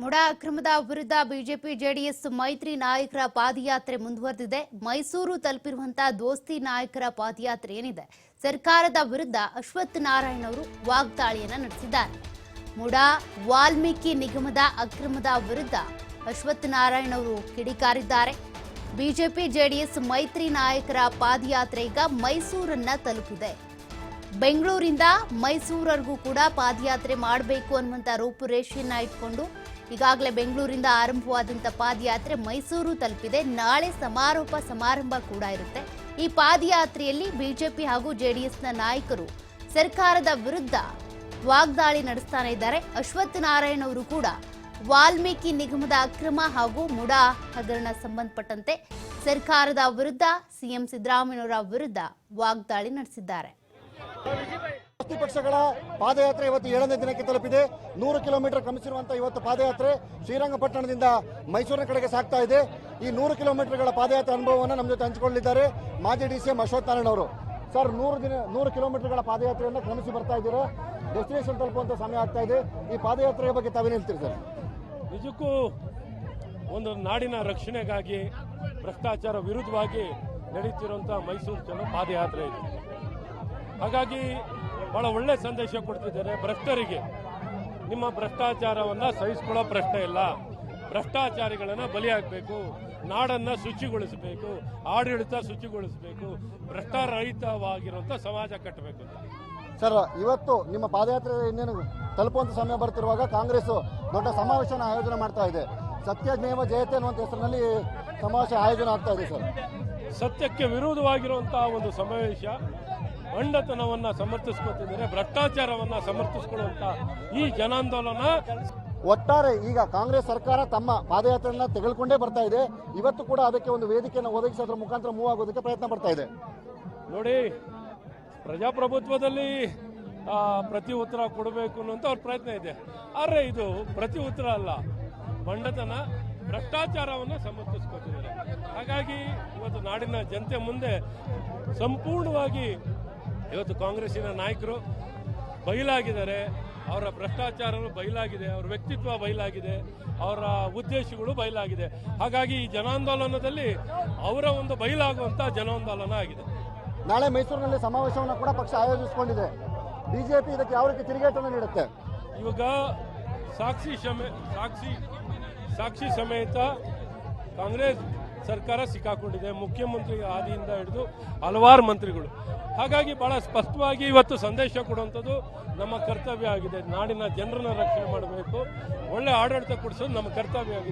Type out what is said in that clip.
MUDA ಅಕ್ರಮದ ವಿರುದ್ಧ BJP, JDS ಮೈತ್ರಿ ನಾಯಕರ ಪಾದಯಾತ್ರೆ ಮುಂದುವರೆದಿದೆ. ಮೈಸೂರು ತಲುಪಿರುವಂತಹ ದೋಸ್ತಿ ನಾಯಕರ ಪಾದಯಾತ್ರೆ ಏನಿದೆ? ಸರ್ಕಾರದ ವಿರುದ್ಧ ಅಶ್ವಥ್ ನಾರಾಯಣ್ ಅವರು ವಾಗ್ದಾಳಿಯನ್ನು ನಡೆಸಿದ್ದಾರೆ. ಮುಡ ವಾಲ್ಮೀಕಿ ನಿಗಮದ ಅಕ್ರಮದ ವಿರುದ್ಧ ಅಶ್ವಥ್ ನಾರಾಯಣ್ ಅವರು ಕಿಡಿಕಾರಿದ್ದಾರೆ. ಬಿಜೆಪಿ, ಜೆಡಿಎಸ್ ಮೈತ್ರಿ ನಾಯಕರ ಪಾದಯಾತ್ರೆ ಈಗ ಮೈಸೂರನ್ನ ತಲುಪಿದೆ. ಬೆಂಗಳೂರಿಂದ ಮೈಸೂರವರೆಗೂ ಕೂಡ ಪಾದಯಾತ್ರೆ ಮಾಡಬೇಕು ಅನ್ನುವಂಥ ರೂಪುರೇಷೆಯನ್ನ ಇಟ್ಕೊಂಡು ಈಗಾಗಲೇ ಬೆಂಗಳೂರಿಂದ ಆರಂಭವಾದಂಥ ಪಾದಯಾತ್ರೆ ಮೈಸೂರು ತಲುಪಿದೆ. ನಾಳೆ ಸಮಾರೋಪ ಸಮಾರಂಭ ಕೂಡ ಇರುತ್ತೆ. ಈ ಪಾದಯಾತ್ರೆಯಲ್ಲಿ ಬಿಜೆಪಿ ಹಾಗೂ ಜೆಡಿಎಸ್ನ ನಾಯಕರು ಸರ್ಕಾರದ ವಿರುದ್ಧ ವಾಗ್ದಾಳಿ ನಡೆಸ್ತಾನೆ ಇದ್ದಾರೆ. ಅಶ್ವಥ್ ನಾರಾಯಣ್ ಅವರು ಕೂಡ ವಾಲ್ಮೀಕಿ ನಿಗಮದ ಅಕ್ರಮ ಹಾಗೂ ಮುಡಾ ಹಗರಣ ಸಂಬಂಧಪಟ್ಟಂತೆ ಸರ್ಕಾರದ ವಿರುದ್ಧ, ಸಿಎಂ ಸಿದ್ದರಾಮಯ್ಯನವರ ವಿರುದ್ಧ ವಾಗ್ದಾಳಿ ನಡೆಸಿದ್ದಾರೆ. ವಿರೋಧಿ ಪಕ್ಷಗಳ ಪಾದಯಾತ್ರೆ ಇವತ್ತು ಏಳನೇ ದಿನಕ್ಕೆ ತಲುಪಿದೆ. ನೂರು ಕಿಲೋಮೀಟರ್ ಕ್ರಮಿಸಿರುವಂತಹ ಇವತ್ತು ಪಾದಯಾತ್ರೆ ಶ್ರೀರಂಗಪಟ್ಟಣದಿಂದ ಮೈಸೂರಿನ ಕಡೆಗೆ ಸಾಗ್ತಾ ಇದೆ. ಈ ನೂರು ಕಿಲೋಮೀಟರ್ಗಳ ಪಾದಯಾತ್ರೆ ಅನುಭವವನ್ನು ನಮ್ಮ ಜೊತೆ ಹಂಚಿಕೊಳ್ಳಲಿದ್ದಾರೆ ಮಾಜಿ D C M Ashwath Narayana ಅವರು ಸರ್, ನೂರು ದಿನ, ನೂರು ಕಿಲೋಮೀಟರ್ಗಳ ಪಾದಯಾತ್ರೆಯನ್ನು ಕ್ರಮಿಸಿ ಬರ್ತಾ ಇದ್ದೀರಾ? ಡೆಸ್ಟಿನೇಷನ್ ತಲುಪುವಂಥ ಸಮಯ ಆಗ್ತಾ ಇದೆ. ಈ ಪಾದಯಾತ್ರೆಯ ಬಗ್ಗೆ ತಾವೇನು ಹೇಳ್ತೀರಿ ಸರ್? ನಿಜಕ್ಕೂ ಒಂದು ನಾಡಿನ ರಕ್ಷಣೆಗಾಗಿ, ಭ್ರಷ್ಟಾಚಾರ ವಿರುದ್ಧವಾಗಿ ನಡೀತಿರುವಂಥ ಮೈಸೂರು ಜನ ಪಾದಯಾತ್ರೆ ಇದೆ. ಹಾಗಾಗಿ ಬಹಳ ಒಳ್ಳೆ ಸಂದೇಶ ಕೊಡ್ತಿದ್ದಾರೆ ಭ್ರಷ್ಟರಿಗೆ. ನಿಮ್ಮ ಭ್ರಷ್ಟಾಚಾರವನ್ನು ಸಹಿಸ್ಕೊಳ್ಳೋ ಪ್ರಶ್ನೆ ಇಲ್ಲ. ಭ್ರಷ್ಟಾಚಾರಿಗಳನ್ನು ಬಲಿಯಾಗಬೇಕು ನಾಡನ್ನು ಶುಚಿಗೊಳಿಸಬೇಕು ಆಡಳಿತ ಶುಚಿಗೊಳಿಸಬೇಕು ಭ್ರಷ್ಟಾರಹಿತವಾಗಿರುವಂಥ ಸಮಾಜ ಕಟ್ಟಬೇಕು ಸರ್ ಇವತ್ತು ನಿಮ್ಮ ಪಾದಯಾತ್ರೆ ಇನ್ನೇನು ತಲುಪುವಂಥ ಸಮಯ ಬರ್ತಿರುವಾಗ ಕಾಂಗ್ರೆಸ್ ದೊಡ್ಡ ಸಮಾವೇಶನ ಆಯೋಜನೆ ಮಾಡ್ತಾ ಇದೆ. ಸತ್ಯಜ್ಞೇವ ಜಯತೆ ಅನ್ನುವಂಥ ಹೆಸರಿನಲ್ಲಿ ಸಮಾವೇಶ ಆಯೋಜನೆ ಆಗ್ತಾ ಇದೆ ಸರ್. ಸತ್ಯಕ್ಕೆ ವಿರೋಧವಾಗಿರುವಂತಹ ಒಂದು ಸಮಾವೇಶ ಅಂಡತನವನ್ನ ಸಮರ್ಥಿಸ್ಕೊತಿದ್ದಾರೆ ಭ್ರಷ್ಟಾಚಾರವನ್ನ ಸಮರ್ಥಿಸ್ಕೊಳ್ಳುವಂತ ಈ ಜನಾಂದೋಲನ. ಒಟ್ಟಾರೆ ಈಗ ಕಾಂಗ್ರೆಸ್ ಸರ್ಕಾರ ತಮ್ಮ ಪಾದಯಾತ್ರೆಯನ್ನ ತೆಗೆದುಕೊಂಡೇ ಬರ್ತಾ ಇದೆ. ಇವತ್ತು ಕೂಡ ಅದಕ್ಕೆ ಒಂದು ವೇದಿಕೆಯನ್ನು ಒದಗಿಸೋದ್ರ ಮುಖಾಂತರ ಮೂವ್ ಆಗೋದಕ್ಕೆ ಪ್ರಯತ್ನ ಪಡ್ತಾ ಇದೆ. ನೋಡಿ ಪ್ರಜಾಪ್ರಭುತ್ವದಲ್ಲಿ ಪ್ರತಿ ಉತ್ತರ ಕೊಡಬೇಕು ಅನ್ನುವಂಥ ಅವ್ರ ಪ್ರಯತ್ನ ಇದೆ. ಆದರೆ ಇದು ಪ್ರತಿ ಉತ್ತರ ಅಲ್ಲ ಬಂಡತನ ಭ್ರಷ್ಟಾಚಾರವನ್ನು ಸಮರ್ಥಿಸ್ಕೊತಿದ್ದಾರೆ. ಹಾಗಾಗಿ ಇವತ್ತು ನಾಡಿನ ಜನತೆ ಮುಂದೆ ಸಂಪೂರ್ಣವಾಗಿ ಇವತ್ತು ಕಾಂಗ್ರೆಸ್ಸಿನ ನಾಯಕರು ಬಯಲಾಗಿದ್ದಾರೆ. ಅವರ ಭ್ರಷ್ಟಾಚಾರಗಳು ಬಯಲಾಗಿದೆ ಅವರ ವ್ಯಕ್ತಿತ್ವ ಬಯಲಾಗಿದೆ ಅವರ ಉದ್ದೇಶಗಳು ಬಯಲಾಗಿದೆ. ಹಾಗಾಗಿ ಈ ಜನಾಂದೋಲನದಲ್ಲಿ ಅವರ ಒಂದು ಬಯಲಾಗುವಂಥ ಜನಾಂದೋಲನ ಆಗಿದೆ. ನಾಳೆ ಮೈಸೂರಿನಲ್ಲಿ ಸಮಾವೇಶವನ್ನು ಕೂಡ ಪಕ್ಷ ಆಯೋಜಿಸಿಕೊಂಡಿದೆ. ಬಿಜೆಪಿ ಇದಕ್ಕೆ ಯಾವ ರೀತಿ ತಿರುಗೇಟನ್ನು ನೀಡುತ್ತೆ? ಇವಾಗ ಸಾಕ್ಷಿ ಸಮೇ ಸಾಕ್ಷಿ ಸಾಕ್ಷಿ ಸಮೇತ ಕಾಂಗ್ರೆಸ್ ಸರ್ಕಾರ ಸಿಕ್ಕಾಕೊಂಡಿದೆ, ಮುಖ್ಯಮಂತ್ರಿ ಆದಿಯಿಂದ ಹಿಡಿದು ಹಲವಾರು ಮಂತ್ರಿಗಳು. ಹಾಗಾಗಿ ಬಹಳ ಸ್ಪಷ್ಟವಾಗಿ ಇವತ್ತು ಸಂದೇಶ ಕೊಡುವಂಥದ್ದು ನಮ್ಮ ಕರ್ತವ್ಯ ಆಗಿದೆ. ನಾಡಿನ ಜನರನ್ನ ರಕ್ಷಣೆ ಮಾಡಬೇಕು. ಒಳ್ಳೆ ಆಡಳಿತ ಕೊಡಿಸೋದು ನಮ್ಮ ಕರ್ತವ್ಯ ಆಗಿದೆ.